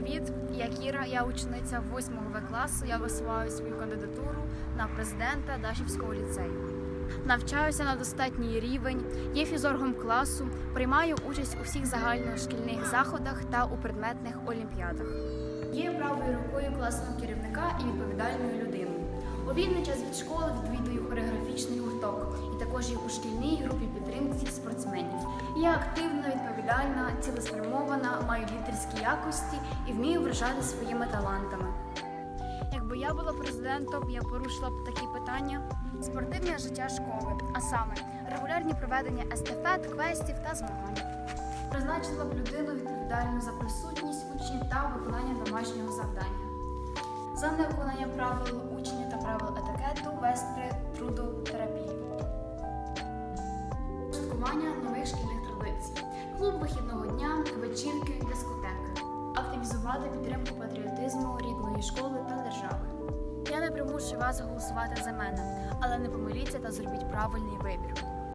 привіт! Я Кіра, я учениця 8 В класу. Я висуваю свою кандидатуру на президента Дашівського ліцею. Навчаюся на достатній рівень, є фізоргом класу, приймаю участь у всіх загальношкільних заходах та у предметних олімпіадах. Є правою рукою класного керівника і відповідальною людиною. У вільний час від школи відвідую хореографічний гурток і також є у шкільній групі підтримки. Я активна, відповідальна, цілеспрямована, маю лідерські якості і вмію вражати своїми талантами. Якби я була президентом, я порушила б такі питання: спортивне життя школи, а саме регулярні проведення естафет, квестів та змагань. Призначила б людину відповідальну за присутність учнів та виконання домашнього завдання. За невиконання правил учнів та правил етикету вести трудотерапію. Традицій, клуб вихідного дня, вечірки, дискотеки, активізувати підтримку патріотизму рідної школи та держави. Я не примушую вас голосувати за мене, але не помиліться та зробіть правильний вибір.